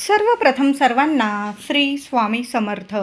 सर्वप्रथम सर्वांना श्री स्वामी समर्थ.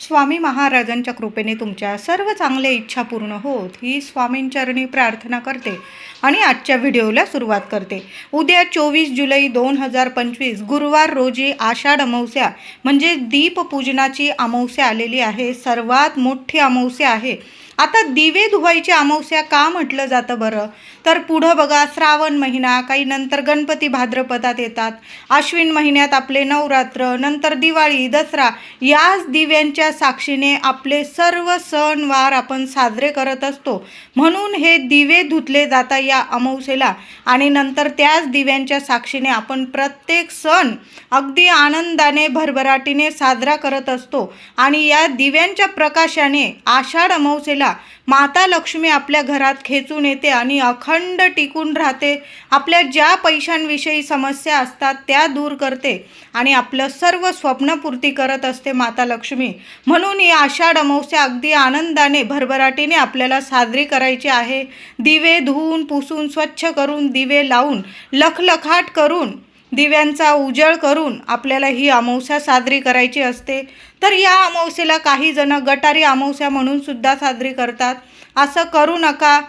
स्वामी महाराजांच्या कृपेने तुमच्या सर्व चांगल्या इच्छा पूर्ण होत ही स्वामींचरणी प्रार्थना करते आणि आजच्या व्हिडिओला सुरुवात करते. उद्या चोवीस जुलै दोन हजार पंचवीस गुरुवार रोजी आषाढ अमावस्या म्हणजे दीपपूजनाची अमावस्या आलेली आहे. सर्वात मोठी अमावस्या आहे. आता दिवे धुवायची अमावस्या का म्हटलं जातं बरं? तर पुढं बघा श्रावण महिना काही नंतर गणपती भाद्रपदात येतात. आश्विन महिन्यात आपले नवरात्र नंतर दिवाळी दसरा याच दिव्यांच्या साक्षीने आपले सर्व सणवार आपण साजरे करत असतो. म्हणून हे दिवे धुतले जातात या अमावस्येला आणि नंतर त्याच दिव्यांच्या साक्षीने आपण प्रत्येक सण अगदी आनंदाने भरभराटीने साजरा करत असतो. आणि या दिव्यांच्या प्रकाशाने आषाढ अमावस्येला माता लक्ष्मी आपल्या घरात खेचून येते आणि अखंड टिकून राहते. आपल्या ज्या पैशांविषयी समस्या असतात त्या दूर करते आणि आपलं सर्व स्वप्नपूर्ती करत असते माता लक्ष्मी. म्हणून ही आषाढ अमावस्या अगदी आनंदाने भरभराटीने आपल्याला साजरी करायची आहे. दिवे धुवून पुसून स्वच्छ करून दिवे लावून लखलखाट करून दिव्यांचा उजळ करून आपल्याला ही अमावस्या साजरी करायची असते. तर या अमावस्येला काही जण गटारी अमावस्या म्हणून सुद्धा साजरी करतात. असं करू नका.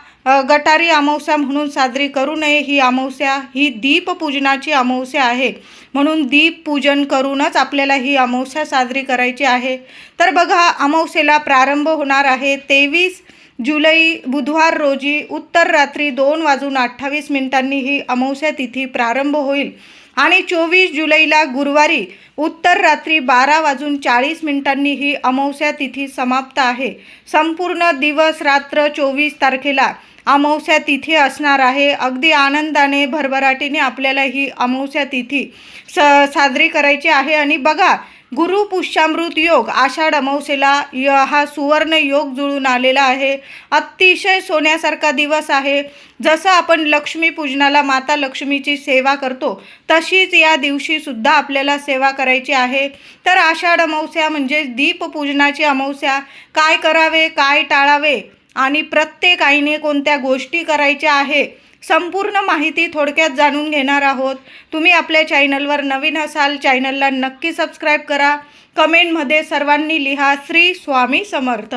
गटारी अमावस्या म्हणून साजरी करू नये. ही अमावस्या ही दीपपूजनाची अमावस्या आहे. म्हणून दीपपूजन करूनच आपल्याला ही अमावस्या साजरी करायची आहे. तर बघा अमावस्येला प्रारंभ होणार आहे तेवीस जुलै बुधवार रोजी. उत्तर रात्री दोन वाजून अठ्ठावीस मिनिटांनी ही अमावस्या तिथी प्रारंभ होईल. आणि चोवीस जुलैला गुरुवारी उत्तर रात्री बारा वाजून चाळीस मिनिटांनी ही अमावस्या तिथी समाप्त आहे. संपूर्ण दिवस रात्र चोवीस तारखेला अमावस्या तिथी असणार आहे. अगदी आनंदाने भरभराटीने आपल्याला ही अमावस्या तिथी स साजरी करायची आहे. आणि बघा गुरु पुष्यामृत योग आषाढ अमावस्येला य हा सुवर्ण योग जुळून आलेला आहे. अतिशय सोन्यासारखा दिवस आहे. जसं आपण लक्ष्मीपूजनाला माता लक्ष्मीची सेवा करतो तशीच या दिवशीसुद्धा आपल्याला सेवा करायची आहे. तर आषाढ अमावस्या म्हणजे दीपपूजनाची अमावस्या. काय करावे काय टाळावे आणि प्रत्येक आईने कोणत्या गोष्टी करायच्या आहे संपूर्ण माहिती थोडक्यात जाणून घेणार आहोत. तुम्ही आपल्या चॅनलवर नवीन असाल चॅनलला नक्की सबस्क्राईब करा. कमेंटमध्ये सर्वांनी लिहा श्री स्वामी समर्थ.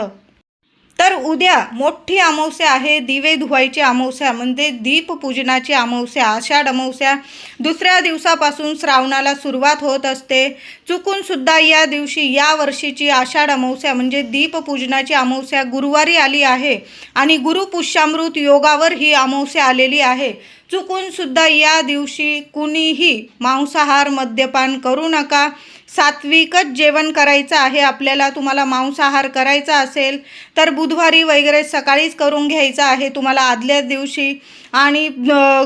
तर उद्या मोठी अमावस्या आहे दिवे धुवायची अमावस्या म्हणजे दीपपूजनाची अमावस्या आषाढ अमावस्या. दुसऱ्या दिवसापासून श्रावणाला सुरुवात होत असते. चुकूनसुद्धा या दिवशी या वर्षीची आषाढ अमावस्या म्हणजे दीपपूजनाची अमावस्या गुरुवारी आली आहे आणि गुरुपुष्यामृत योगावर ही अमावस्या आलेली आहे. चुकूनसुद्धा या दिवशी कुणीही मांसाहार मद्यपान करू नका. सात्विकच जेवण करायचं आहे आपल्याला तुम्हाला मांसाहार करायचा असेल तर बुधवारी वगैरे सकाळीच करून घ्यायचं आहे तुम्हाला आदल्या दिवशी. आणि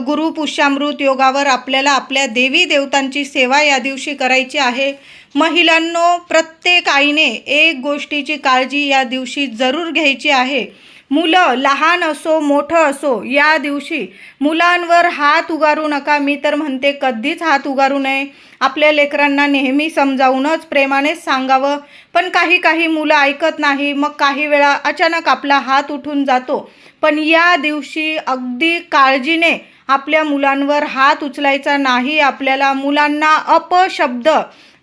गुरु पुष्यामृत योगावर आपल्याला आपल्या देवी देवतांची सेवा या दिवशी करायची आहे. महिलांनो प्रत्येक आईने एक गोष्टीची काळजी या दिवशी जरूर घ्यायची आहे. मुलं लहान असो मोठं असो या दिवशी मुलांवर हात उगारू नका. मी तर म्हणते कधीच हात उगारू नये. आपल्या लेकरांना नेहमी समजावूनच प्रेमानेच सांगावं. पण काही काही मुलं ऐकत नाही. मग काही वेळा अचानक आपला हात उठून जातो. पण या दिवशी अगदी काळजीने आपल्या मुलांवर हात उचलायचा नाही. आपल्याला मुलांना अपशब्द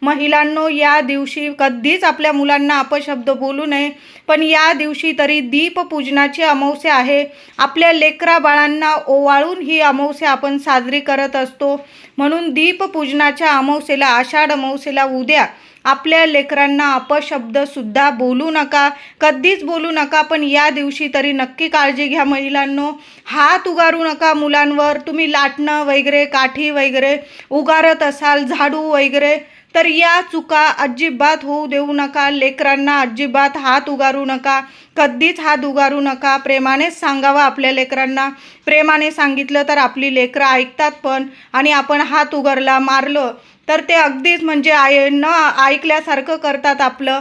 महिलांनो या दिवशी कधीच आपल्या मुलांना अपशब्द बोलू नये पण या दिवशी तरी दीपपूजनाची अमावस्या आहे. आपल्या लेकरा बाळांना ओवाळून ही अमावस्या आपण साजरी करत असतो. म्हणून दीपपूजनाच्या अमावस्येला आषाढ अमावस्येला उद्या आपल्या लेकरांना अपशब्दसुद्धा बोलू नका. कधीच बोलू नका पण या दिवशी तरी नक्की काळजी घ्या महिलांनो. हात उगारू नका मुलांवर. तुम्ही लाटणं वगैरे काठी वगैरे उगारत असाल झाडू वगैरे तर या चुका अजिबात होऊ देऊ नका. लेकरांना अजिबात हात उगारू नका. कधीच हात उगारू नका. प्रेमानेच सांगावं आपल्या लेकरांना. प्रेमाने सांगितलं तर आपली लेकरं ऐकतात पण. आणि आपण हात उगारला मारलं तर ते अगदीच म्हणजे आय न ऐकल्यासारखं करतात आपलं.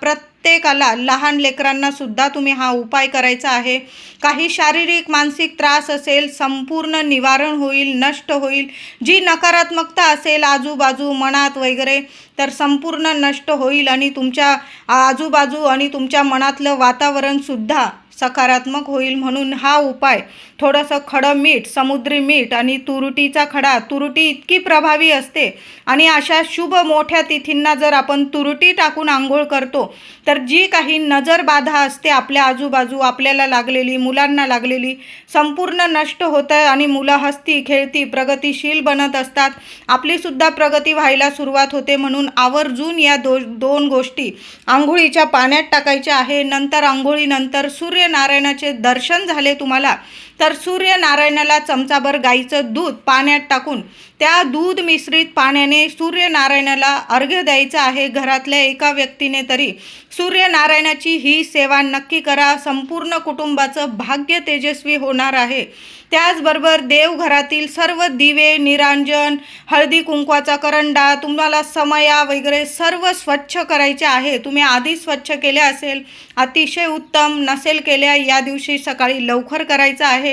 प्रत प्रत्येकाला लहान लेकरांना सुद्धा तुम्ही हा उपाय करायचा आहे. काही शारीरिक मानसिक त्रास असेल संपूर्ण निवारण होईल नष्ट होईल. जी नकारात्मकता असेल आजूबाजू मनात वगैरे तर संपूर्ण नष्ट होईल आणि तुमच्या आजूबाजू आणि तुमच्या मनातलं वातावरणसुद्धा सकारात्मक होईल म्हणून हा उपाय. थोडंसं खडं मीठ समुद्री मीठ आणि तुरुटीचा खडा तुरुटी इतकी प्रभावी असते. आणि अशा शुभ मोठ्या तिथींना जर आपण तुरुटी टाकून आंघोळ करतो तर जी काही नजर बाधा असते आपल्या आजूबाजू आपल्याला लागलेली मुलांना लागलेली संपूर्ण नष्ट होतं आणि मुलं हसती खेळती प्रगतिशील बनत असतात. आपलीसुद्धा प्रगती व्हायला सुरुवात होते म्हणून आवर्जून या दो दोन गोष्टी. आंघोळीच्या पाण्यात टाकायच्या आहे. नंतर आंघोळीनंतर सूर्यनारायणाचे दर्शन झाले तुम्हाला. तर सूर्यनारायणाला चमचाभर गाईचं दूध पाण्यात टाकून त्या दूध मिश्रित पाण्याने सूर्यनारायणाला अर्घ्य द्यायचं आहे. घरातल्या एका व्यक्तीने तरी सूर्यनारायणाची ही सेवा नक्की करा. संपूर्ण कुटुंबाचं भाग्य तेजस्वी होणार आहे. त्याचबरोबर देवघरातील सर्व दिवे निरांजन हळदी कुंकवाचा करंडा तुम्हाला समया वगैरे सर्व स्वच्छ करायचे आहे. तुम्ही आधी स्वच्छ केल्या असेल अतिशय उत्तम नसेल केल्या या दिवशी सकाळी लवकर करायचं आहे.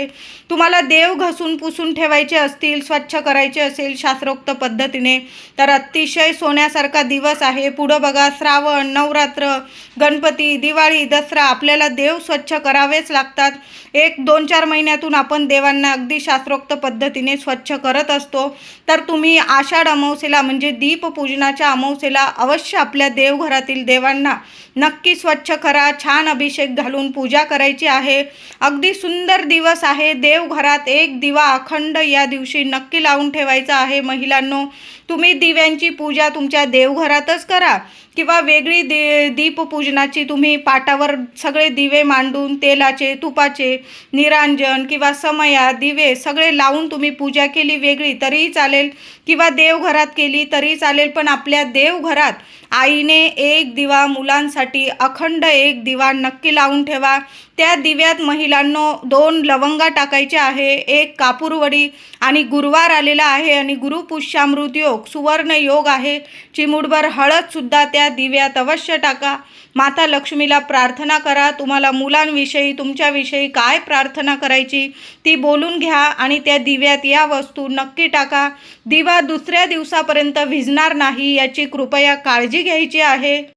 तुम्हाला देव घसून पुसून ठेवायचे असतील स्वच्छ करायचे असेल शास्त्रोक्त पद्धतीने तर अतिशय सोन्यासारखा दिवस आहे. पुढं बघा श्रावण नवरात्र गणपती दिवाळी दसरा आपल्याला देव स्वच्छ करावेच लागतात. एक दोन चार महिन्यातून आपण देवांना अगदी शास्त्रोक्त पद्धतीने स्वच्छ करत असतो. तर तुम्ही आषाढ अमावसेला म्हणजे दीपपूजनाच्या अमावसेला अवश्य आपल्या देवघरातील देवांना नक्की स्वच्छ करा छान अभिषेक घालून पूजा करायची आहे. अगदी सुंदर दिवस आहे. देवघरात एक दिवा अखंड या दिवशी नक्की लावून ठेवायचा आहे. महिलांनो तुम्ही दिव्यांची पूजा तुमच्या देवघरातच करा. किंवा वेगळी दे दीपपूजनाची तुम्ही पाटावर सगळे दिवे मांडून तेलाचे तुपाचे निरांजन किंवा समया दिवे सगळे लावून तुम्ही पूजा केली वेगळी तरीही चालेल. किंवा देवघरात केली तरी चालेल. पण आपल्या देवघरात आईने एक दिवा मुलांसाठी अखंड एक दिवा नक्की लावून ठेवा. त्या दिव्यात महिलांनो दोन लवंगा टाकायचे आहे एक कापूरवडी आणि गुरुवार आलेला आहे आणि गुरुपुष्यामृत योग सुवर्ण योग आहे. चिमुडभर हळदसुद्धा त्या दिव्यात अवश्य टाका. माता लक्ष्मीला प्रार्थना करा. तुम्हाला मुलांविषयी तुमच्याविषयी काय प्रार्थना करायची ती बोलून घ्या आणि त्या दिव्यात या वस्तू नक्की टाका. दिवा दुसऱ्या दिवसापर्यंत भिजणार नाही याची कृपया काळजी घ्यायची आहे.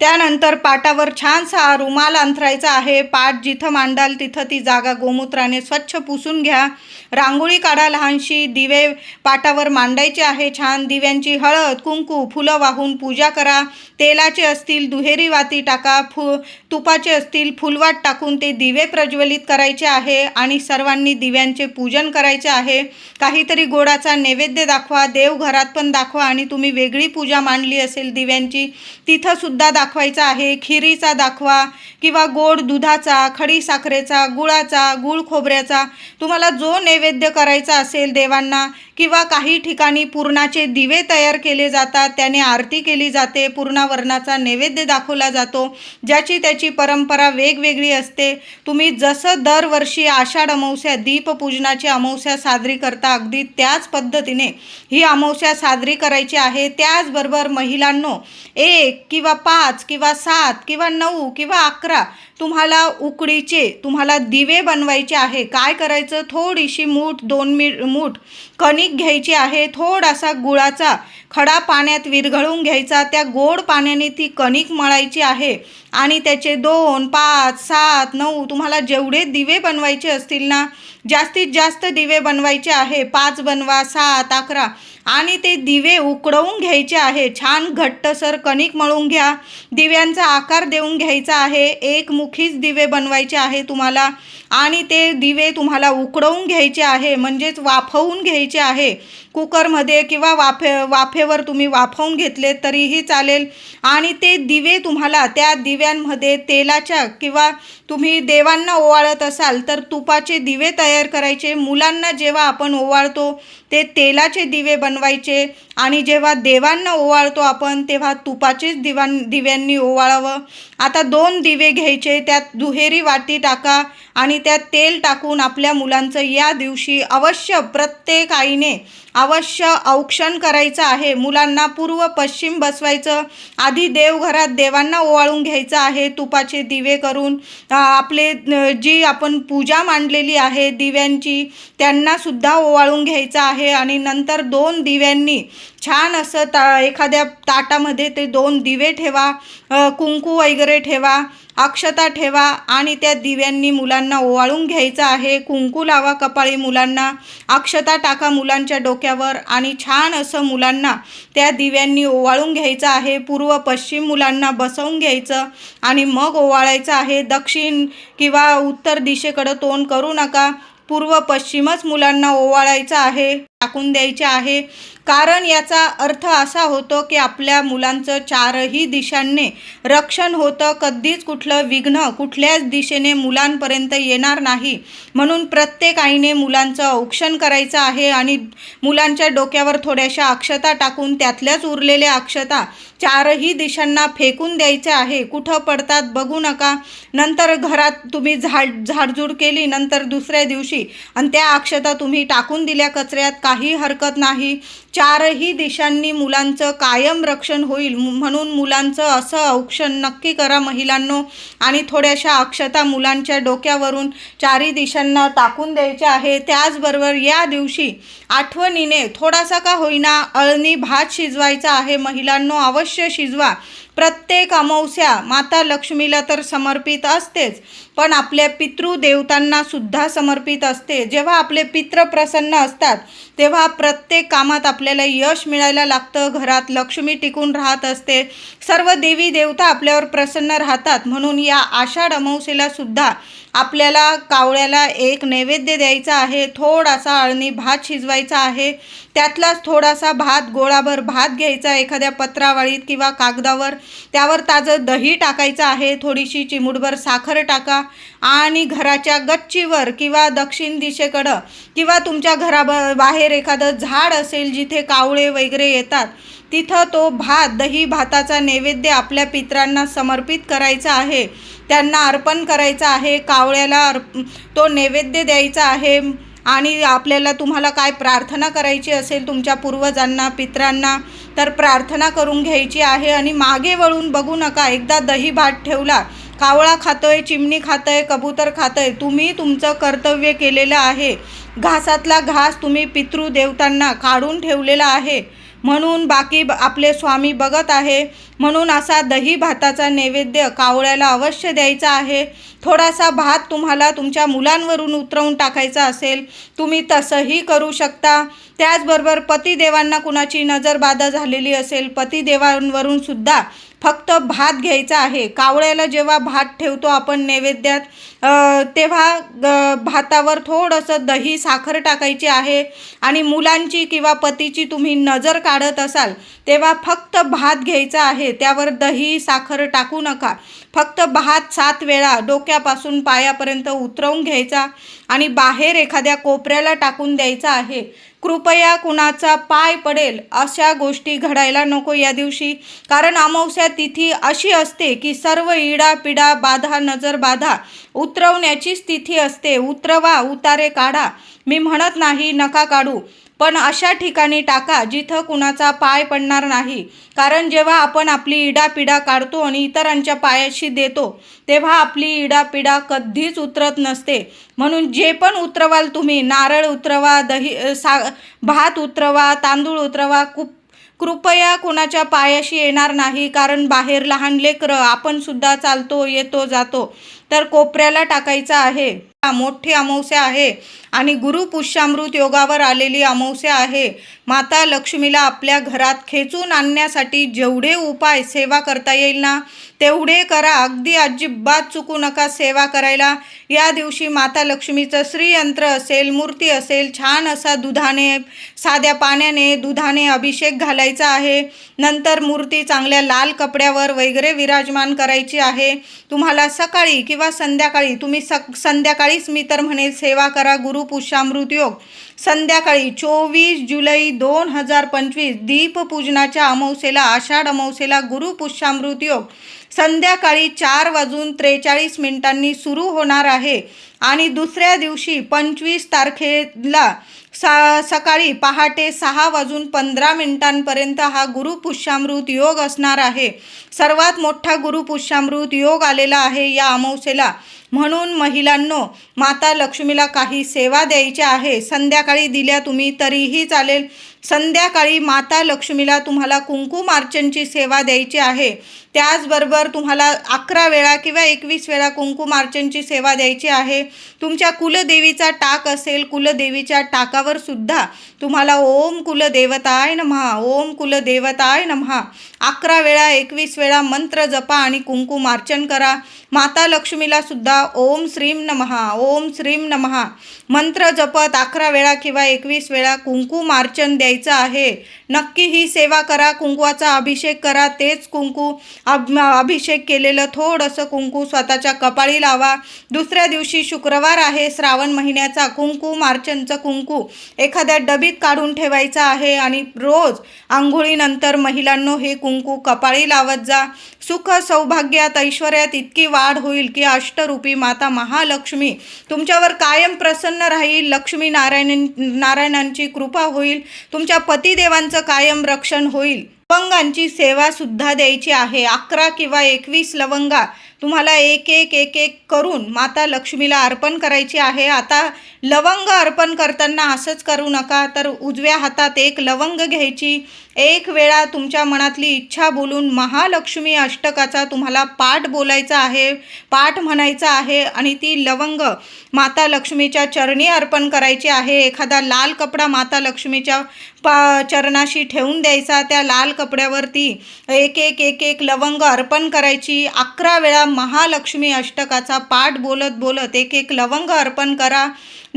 त्यानंतर पाटावर छानसा रुमाल अंथरायचा आहे. पाट जिथं मांडाल तिथं ती जागा. गोमूत्राने स्वच्छ पुसून घ्या. रांगोळी काढा लहानशी. दिवे पाटावर मांडायचे आहे. छान दिव्यांची हळद कुंकू फुलं वाहून पूजा करा. तेलाचे असतील दुहेरी वाती टाका. फु तुपाचे असतील फुलवाट टाकून ते दिवे प्रज्वलित करायचे आहे आणि सर्वांनी दिव्यांचे पूजन करायचे आहे. काहीतरी गोडाचा नैवेद्य दाखवा. देवघरात पण दाखवा आणि तुम्ही वेगळी पूजा मांडली असेल दिव्यांची तिथंसुद्धा दाखवा. दाखवायचा आहे खिरीचा दाखवा किंवा गोड दुधाचा खडी साखरेचा गुळाचा गुळ खोबऱ्याचा तुम्हाला जो नैवेद्य करायचा असेल देवांना किंवा काही ठिकाणी पूर्णाचे दिवे तयार केले जातात त्याने आरती केली जाते पूर्णावरणाचा नैवेद्य दाखवला जातो ज्याची त्याची परंपरा वेगवेगळी असते. तुम्ही जसं दरवर्षी आषाढ अमावस्या दीपपूजनाची अमावस्या साजरी करता अगदी त्याच पद्धतीने ही अमावस्या साजरी करायची आहे. त्याचबरोबर महिलांनो एक किंवा पाच किंवा सात किंवा नऊ किंवा अकरा तुम्हाला उकडीचे तुम्हाला दिवे बनवायचे आहे. काय करायचं? थोडीशी मूठ दोन मी मूठ कणिक घ्यायची आहे. थोडासा गुळाचा खडा पाण्यात विरघळून घ्यायचा. त्या गोड पाण्याने ती कणिक मळायची आहे. आणि त्याचे दोन पाच सात नऊ तुम्हाला जेवढे दिवे बनवायचे असतील ना जास्तीत जास्त दिवे बनवायचे आहे. पाच बनवा सात अकरा. आणि ते दिवे उकडवून घ्यायचे आहे. छान घट्टसर कणिक मळून घ्या. दिव्यांचा आकार देऊन घ्यायचा आहे. एक मुखीच दिवे बनवायचे आहे तुम्हाला आणि ते दिवे तुम्हाला उकडवून घ्यायचे आहे म्हणजेच वाफवून घ्यायचे आहे. कुकरमध्ये किंवा वाफे वाफेवर तुम्ही वाफवून घेतले तरीही चालेल. आणि ते दिवे तुम्हाला त्या दिव्यांमध्ये तेलाच्या किंवा तुम्ही देवांना ओवाळत असाल तर तुपाचे दिवे तयार करायचे. मुलांना जेव्हा आपण ओवाळतो ते तेलाचे दिवे बनवायचे आणि जेव्हा देवांना ओवाळतो आपण तेव्हा तुपाचेच दिवान दिव्यांनी ओवाळावं. आता दोन दिवे घ्यायचे. त्यात दुहेरी वाटी टाका. आणि त्यात तेल टाकून आपल्या मुलांचं या दिवशी अवश्य प्रत्येक आईने अवश्य औक्षण करायचं आहे. मुलांना पूर्व पश्चिम बसवायचं आधी देवघरात देवांना ओवाळून घ्यायचं आहे. तुपाचे दिवे करून आपले जी आपण पूजा मांडलेली आहे दिव्यांची त्यांनासुद्धा ओवाळून घ्यायचं आहे. आणि नंतर दोन दिव्यांनी छान असं ता एखाद्या ताटामध्ये ते दोन दिवे ठेवा कुंकू वगैरे ठेवा अक्षता ठेवा आणि त्या दिव्यांनी मुलांना ओवाळून घ्यायचं आहे. कुंकू लावा कपाळी मुलांना. अक्षता टाका मुलांच्या डोक्यावर आणि छान असं मुलांना त्या दिव्यांनी ओवाळून घ्यायचं आहे. पूर्व पश्चिम मुलांना बसवून घ्यायचं आणि मग ओवाळायचं आहे. दक्षिण किंवा उत्तर दिशेकडं तोंड करू नका. पूर्व पश्चिमच मुलांना ओवाळायचं आहे. टाकून द्यायचे आहे. कारण याचा अर्थ असा होतो की आपल्या मुलांचं चारही दिशांनी रक्षण होतं. कधीच कुठलं विघ्न कुठल्याच दिशेने मुलांपर्यंत येणार नाही. म्हणून प्रत्येक आईने मुलांचं औक्षण करायचं आहे आणि मुलांच्या डोक्यावर थोड्याशा अक्षता टाकून त्यातल्याच उरलेल्या अक्षता चारही दिशांना फेकून द्यायचे आहे. कुठं पडतात बघू नका. नंतर घरात तुम्ही झाड झाडझूड केली नंतर दुसऱ्या दिवशी आणि त्या अक्षता तुम्ही टाकून दिल्या कचऱ्यात. काही हरकत नाही. चारही दिशांनी मुलांचं कायम रक्षण होईल म्हणून मुलांचं असं औक्षण नक्की करा महिलांनो. आणि थोड्याशा अक्षता मुलांच्या डोक्यावरून चारही दिशांना टाकून द्यायचे आहे. त्याचबरोबर या दिवशी आठवणीने थोडासा का होईना अळणी भात शिजवायचा आहे. महिलांनो अवश्य शिजवा. प्रत्येक अमावस्या माता लक्ष्मीला तर समर्पित असतेच पण आपल्या पितृदेवतांना सुद्धा समर्पित असते. जेव्हा आपले पित्र प्रसन्न असतात तेव्हा प्रत्येक कामात आपल्याला यश मिळायला लागतं. घरात लक्ष्मी टिकून राहत असते. सर्व देवी देवता आपल्यावर प्रसन्न राहतात. म्हणून या आषाढ अमावस्येला सुद्धा आपल्याला कावळ्याला एक नैवेद्य द्यायचा आहे. थोडासा अळणी भात शिजवायचा आहे. त्यातलाच थोडासा भात गोळाभर भात घ्यायचा एखाद्या पत्रावळीत किंवा कागदावर. त्यावर ताजं दही टाकायचं आहे थोडीशी चिमूटभर साखर टाका आणि घराच्या गच्चीवर किंवा दक्षिण दिशेकडं किंवा तुमच्या घराब बाहेर एखादं झाड असेल जिथे कावळे वगैरे येतात तिथं तो भात दही भाताचा नैवेद्य आपल्या पित्रांना समर्पित करायचा आहे. त्यांना अर्पण करायचं आहे कावळ्याला अर्प तो नैवेद्य द्यायचा आहे. आणि आपल्याला तुम्हाला काय प्रार्थना करायची असेल तुमच्या पूर्वजांना पित्रांना तर प्रार्थना करून घ्यायची आहे आणि मागे वळून बघू नका. एकदा दही भात ठेवला कावळा खातोय चिमणी खातंय कबूतर खातंय तुम्ही तुमचं कर्तव्य केलेलं आहे. घासातला घास तुम्ही पितृदेवतांना काढून ठेवलेला आहे. म्हणून बाकी ब- आपले स्वामी बघत आहे. म्हणून असा दही भाताचा नैवेद्य कावळ्याला अवश्य द्यायचा आहे. थोडासा भात तुम्हाला तुमच्या मुलांवरून उतरवून टाकायचा असेल तुम्ही तसंही करू शकता. त्याचबरोबर पतिदेवांना कुणाची नजरबाधा झालेली असेल पतिदेवांवरून सुद्धा फक्त भात घ्यायचा आहे. कावळ्याला जेव्हा भात ठेवतो आपण नैवेद्यात तेव्हा भातावर थोडंसं दही साखर टाकायची आहे आणि मुलांची किंवा पतीची तुम्ही नजर काढत असाल तेव्हा फक्त भात घ्यायचा आहे. त्यावर दही साखर टाकू नका. फक्त भात सात वेळा डोक्यापासून पायापर्यंत उतरवून घ्यायचा आणि बाहेर एखाद्या कोपऱ्याला टाकून द्यायचा आहे. कृपया कुणाचा पाय पडेल अशा गोष्टी घडायला नको या दिवशी. कारण अमावस्या तिथी अशी असते की सर्व इडा पिडा बाधा नजर बाधा उतरवण्याचीच तिथी असते. उतरवा उतारे काढा. मी म्हणत नाही नका काढू. पण अशा ठिकाणी टाका जिथं कुणाचा पाय पडणार नाही. कारण जेव्हा आपण आपली इडापिडा काढतो आणि इतरांच्या पायाशी देतो तेव्हा आपली इडापिडा कधीच उतरत नसते. म्हणून जे पण उतरवाल तुम्ही नारळ उतरवा दही सा भात उतरवा तांदूळ उतरवा खूप कृपया कुणाच्या पायाशी येणार नाही. कारण बाहेर लहान लेकरं आपण सुद्धा चालतो येतो जातो. तर कोपऱ्याला टाकायचं आहे. हा मोठी अमावस्या आहे. आणि गुरु पुष्यामृत योगावर आलेली अमावस्या आहे. माता लक्ष्मीला आपल्या घरात खेचून आणण्यासाठी जेवढे उपाय सेवा करता येईल ना तेवढे करा. अगदी अजिबात चुकू नका सेवा करायला. या दिवशी माता लक्ष्मीचं श्रीयंत्र असेल मूर्ती असेल छान असा दुधाने साध्या पाण्याने दुधाने अभिषेक घालायचा आहे. नंतर मूर्ती चांगल्या लाल कपड्यावर वगैरे विराजमान करायची आहे. तुम्हाला सकाळी किंवा संध्याकाळी तुम्ही सक संध्याकाळीच मी तर म्हणेल सेवा करा. गुरु पुष्यामृत योग. संध्याकाळी चोवीस जुलै दोन हजार पंचवीस दीपपूजनाच्या अमावस्येला आषाढ अमावस्येला गुरु पुष्यामृत योग. संध्याकाळी चार वाजून त्रेचाळीस मिनिटांनी सुरू होणार आहे. आणि दुसऱ्या दिवशी पंचवीस तारखेला सा सकाळी पहाटे सहा वाजून पंधरा मिनिटांपर्यंत हा गुरुपुष्यामृत योग असणार आहे. सर्वात मोठा गुरुपुष्यामृत योग आलेला आहे या अमावस्येला. म्हणून महिलांनो माता लक्ष्मीला काही सेवा द्यायच्या आहे. संध्याकाळी दिल्या तुम्ही तरीही चालेल. संध्याकाळी माता लक्ष्मीला तुम्हाला कुंकुमार्चनची सेवा द्यायची आहे. त्याचबरोबर तुम्हाला अकरा वेळा किंवा एकवीस वेळा कुंकुमार्चनची सेवा द्यायची आहे. तुमच्या कुलदेवीचा टाक असेल कुलदेवीच्या टाकावर सुद्धा तुम्हाला ओम कुलदेवताय नमहा ओम कुलदेवताय नमहा. अकरा वेळा एकवीस वेळा मंत्र जपा आणि कुंकुमार्चन करा. माता लक्ष्मीला सुद्धा ओम श्रीम नमहा ओम श्रीम नमहा. मंत्र जपत अकरा वेळा किंवा एकवीस वेळा कुंकुमार्चन द्यायचं आहे. नक्की ही सेवा करा कुंकवाचा अभिषेक करा तेच कुंकू अब अभिषेक केलेलं थोडंसं कुंकू स्वतःच्या कपाळी लावा. दुसऱ्या दिवशी शुक्रवार आहे श्रावण महिन्याचा कुंकू मार्चनचं कुंकू. एखाद्या डबी डबीत काढून ठेवायचं आहे आणि रोज आंघोळीनंतर महिलांनो हे कुंकू कपाळी लावत जा. सुख सौभाग्यात ऐश्वर्यात इतकी वाढ होईल की अष्टरूपी माता महालक्ष्मी. तुमच्यावर कायम प्रसन्न राहील लक्ष्मी नारायण नारायणांची कृपा होईल. तुमच्या पतिदेवांचं कायम रक्षण होईल. लवंगांची सेवा सुद्धा द्यायची आहे. अकरा किंवा एकवीस लवंगा तुम्हाला एक एक एक एक करून माता लक्ष्मीला अर्पण करायची आहे. आता लवंग अर्पण करताना असंच करू नका तर उजव्या हातात एक लवंग घ्यायची. एक वेळा तुमच्या मनातली इच्छा बोलून महालक्ष्मी अष्टकाचा तुम्हाला पाठ बोलायचा आहे पाठ म्हणायचा आहे आणि ती लवंग माता लक्ष्मीच्या चरणी अर्पण करायची आहे. एखादा लाल कपडा माता लक्ष्मीच्या पा चरणाशी ठेवून द्यायचा. त्या लाल कपड्यावरती एक एक एक एक लवंग अर्पण करायची. अकरा वेळा महालक्ष्मी अष्टकाचा पाठ बोलत बोलत एक एक लवंग अर्पण करा.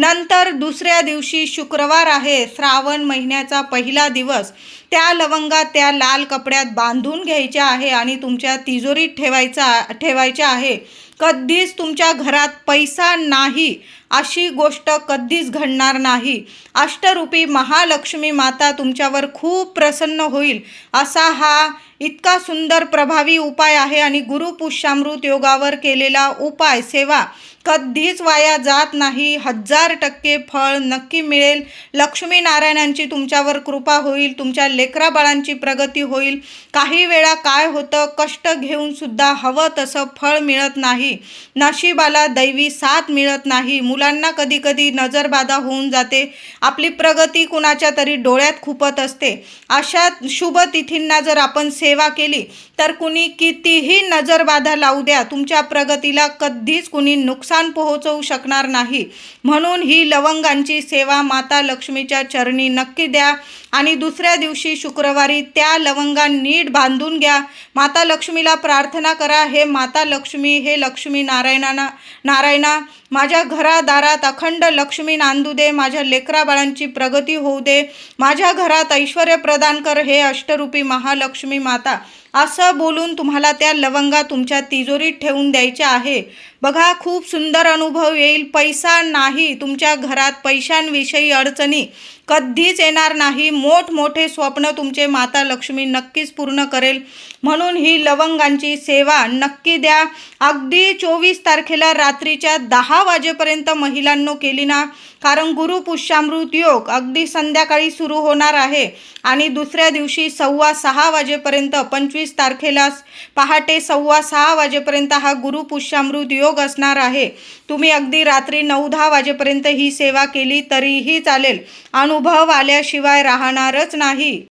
नंतर दुसऱ्या दिवशी शुक्रवार आहे श्रावण महिन्याचा पहिला दिवस. त्या लवंगा त्या लाल कपड्यात बांधून घ्यायच्या आहे आणि तुमच्या तिजोरीत ठेवायचा ठेवायच्या आहे. कधीच तुमच्या घरात पैसा नाही अशी गोष्ट कधीच घडणार नाही. अष्टरूपी महालक्ष्मी माता तुमच्यावर खूप प्रसन्न होईल असा हा इतका सुंदर प्रभावी उपाय आहे आणि गुरुपुष्यामृत योगावर केलेला उपाय सेवा कधीच वाया जात नाही. हजार टक्के फळ नक्की मिळेल. लक्ष्मीनारायणांची तुमच्यावर कृपा होईल. तुमच्या लेकराबाळांची प्रगती होईल. काही वेळा काय होतं कष्ट घेऊन सुद्धा हवं तसं फळ मिळत नाही. नशिबाला दैवी साथ मिळत नाही. मुलांना कधी कधी नजरबाधा होऊन जाते. आपली प्रगती कुणाच्या तरी डोळ्यात खुपत असते. अशा शुभ तिथींना जर आपण सेवा केली तर कुणी कितीही नजरबाधा लावू द्या तुमच्या प्रगतीला कधीच कुणी नुकसान नुकसान पोहोचवू शकणार नाही. म्हणून ही लवंगांची सेवा माता लक्ष्मीच्या चरणी नक्की द्या आणि दुसऱ्या दिवशी शुक्रवारी त्या लवंगा नीट बांधून घ्या. माता लक्ष्मीला प्रार्थना करा हे माता लक्ष्मी हे लक्ष्मी नारायणाना नारायणा माझ्या घरादारात अखंड लक्ष्मी नांदू दे माझ्या लेकराबाळांची प्रगती होऊ दे. माझ्या घरात ऐश्वर प्रदान कर हे अष्टरूपी महालक्ष्मी माता. असं बोलून तुम्हाला त्या लवंगा तुमच्या तिजोरीत ठेवून द्यायच्या आहे. बघा खूप सुंदर अनुभव येईल. पैसा नाही तुमच्या घरात पैशांविषयी अडचणी. कधीच येणार नाही. मोठमोठे स्वप्न तुमचे माता लक्ष्मी नक्कीच पूर्ण करेल. म्हणून ही लवंगांची सेवा नक्की द्या. अगदी चोवीस तारखेला रात्रीच्या दहा वाजेपर्यंत महिलांनो केली ना कारण गुरु पुष्यामृत योग अगदी संध्याकाळी सुरू होणार आहे. आणि दुसऱ्या दिवशी सव्वा सहा वाजेपर्यंत पंचवीस तारखेला पहाटे सव्वा सहा वाजेपर्यंत हा गुरु पुष्यामृत योग असणार आहे. तुम्ही अगदी रात्री नऊ दहा वाजेपर्यंत ही सेवा केली तरीही चालेल. अनुभव आल्याशिवाय राहणारच नाही.